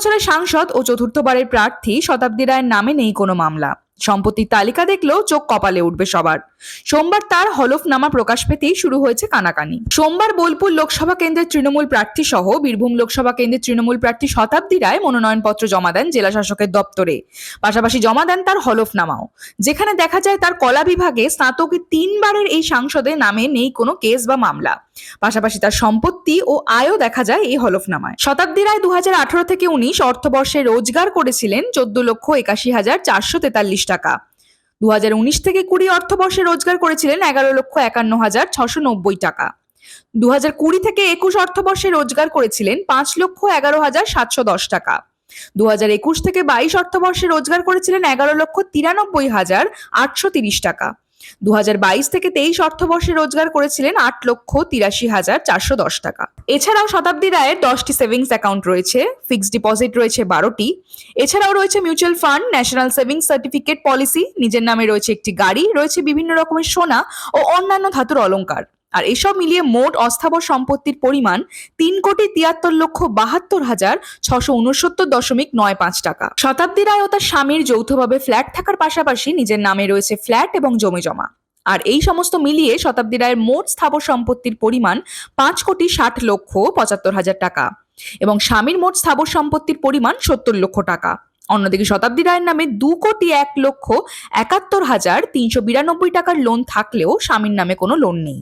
বছরের সাংসদ ও চতুর্থবারের প্রার্থী শতাব্দী রায়ের নামে নেই কোনো মামলা। সম্পত্তির তালিকা দেখলেও চোখ কপালে উঠবে সবার। সোমবার তার হলফনামা প্রকাশ পেতেই শুরু হয়েছে কানাকানি। সোমবার বোলপুর লোকসভা কেন্দ্রের তৃণমূল প্রার্থী সহ বীরভূম লোকসভা কেন্দ্রের তৃণমূল প্রার্থী শতাব্দী রায় মনোনয়নপত্র জমা দেন জেলা শাসকের দপ্তরে। পাশাপাশি জমা দেন তার হলফনামাও। যেখানে দেখা যায় তার কলা বিভাগে স্নাতকের তিনবারের এই সাংসদের নামে নেই কোনো কেস বা মামলা। পাশাপাশি তার সম্পত্তি ও আয়ও দেখা যায় এই হলফনামায়। শতাব্দী রায় দু হাজার আঠারো থেকে উনিশ অর্থবর্ষে রোজগার করেছিলেন চোদ্দ লক্ষ একাশি হাজার চারশো তেতাল্লিশ টাকা। দুহাজার উনিশ থেকে কুড়ি অর্থবর্ষে রোজগার করেছিলেন এগারো লক্ষ একান্ন হাজার ছশো নব্বই টাকা। দু কুড়ি থেকে একুশ অর্থবর্ষে রোজগার করেছিলেন পাঁচ লক্ষ এগারো হাজার সাতশো দশ টাকা। দু একুশ থেকে বাইশ অর্থবর্ষে রোজগার করেছিলেন এগারো লক্ষ তিরানব্বই হাজার আটশো তিরিশ টাকা। দু থেকে তেইশ অর্থবর্ষে রোজগার করেছিলেন আট লক্ষ তিরাশি হাজার চারশো দশ টাকা। এছাড়াও শতাব্দী রায়ের দশটি সেভিংস অ্যাকাউন্ট রয়েছে, ফিক্সড ডিপোজিট রয়েছে বারোটি। এছাড়াও রয়েছে mutual fund, national savings certificate policy, নিজের নামে রয়েছে একটি গাড়ি, রয়েছে বিভিন্ন রকমের সোনা ও অন্যান্য ধাতুর অলংকার। আর এসব মিলিয়ে মোট অস্থাবর সম্পত্তির পরিমাণ তিন কোটি তিয়াত্তর লক্ষ বাহাত্তর হাজার ছশো উনসত্তর দশমিক নয় পাঁচ টাকা। শতাব্দী রায় ও তার স্বামীর যৌথভাবে ফ্ল্যাট থাকার পাশাপাশি নিজের নামে রয়েছে ফ্ল্যাট এবং জমি জমা। আর এই সমস্ত মিলিয়ে শতাব্দী রায়ের মোট স্থাবর সম্পত্তির পরিমাণ পাঁচ কোটি ষাট লক্ষ পঁচাত্তর হাজার টাকা এবং স্বামীর মোট স্থাবর সম্পত্তির পরিমাণ সত্তর লক্ষ টাকা। অন্যদিকে শতাব্দী রায়ের নামে দু কোটি এক লক্ষ একাত্তর হাজার তিনশো বিরানব্বই টাকার লোন থাকলেও স্বামীর নামে কোনো লোন নেই।